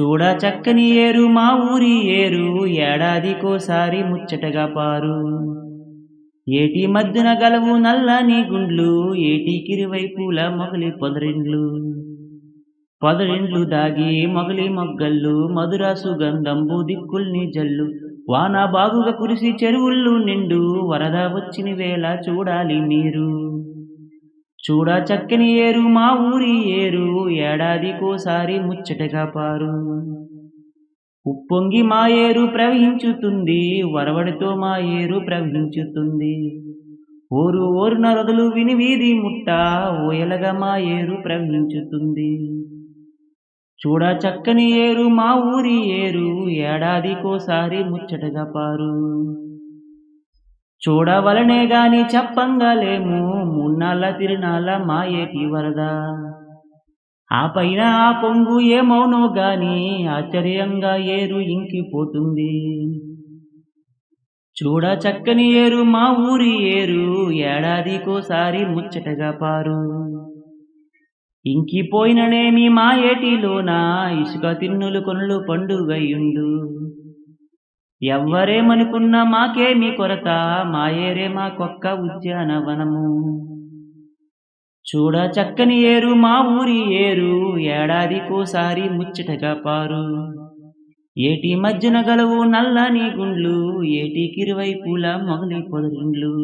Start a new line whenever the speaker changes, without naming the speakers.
చూడ చక్కని ఏరు మా ఊరి ఏరు ఏడాదికోసారి ముచ్చటగా పారు. ఏటి మధ్యన గలవు నల్లని గుండ్లు ఏటి ఏటికిరువైపుల మొగలి పొదరిండ్లు. పొదరిండ్లు దాగి మొగలి మొగ్గళ్ళు మధుర సుగంధంబు దిక్కుల్ని జల్లు. వాన బాగుగా కురిసి చెరువుళ్ళు నిండు వరద వచ్చిన వేళ చూడాలి మీరు. చూడ చక్కని ఏరు మా ఊరి ఏరు ఏడాదికోసారి ముచ్చటగా పారు. ఉప్పొంగి మా ఏరు ప్రవహించుతుంది వరవడితో మా ఏరు ప్రవహించుతుంది. ఓరు ఓరు నరదులు విని వీధి ముట్ట ఓయలగా మా ఏరు ప్రవహించుతుంది. చూడ చక్కని ఏరు మా ఊరి ఏరు ఏడాదికోసారి ముచ్చటగా పారు. చూడవలనే గాని చెప్పంగా లేము మున్నాళ్ళ తిరునాళ్ళ మా ఏటి వరదా. ఆ పైన ఆ పొంగు ఏమౌనో గాని ఆశ్చర్యంగా ఏరు ఇంకిపోతుంది. చూడ చక్కని ఏరు మా ఊరి ఏరు ఏడాదికోసారి ముచ్చటగా పారు. ఇంకిపోయిననేమి మా ఏటిలోన ఇసుక తిన్నులు కొనులు పండుగయుండు. ఎవ్వరేమనుకున్నా మాకేమి కొరత మా ఏరే మా కొక్క ఉద్యానవనము. చూడ చక్కని ఏరు మా ఊరి ఏరు ఏడాదికోసారి ముచ్చటగా పారు. ఏటి మధ్యన గలవు నల్లని గుండ్లు ఏటికిరువైపుల మొగలి పొదరిండ్లు.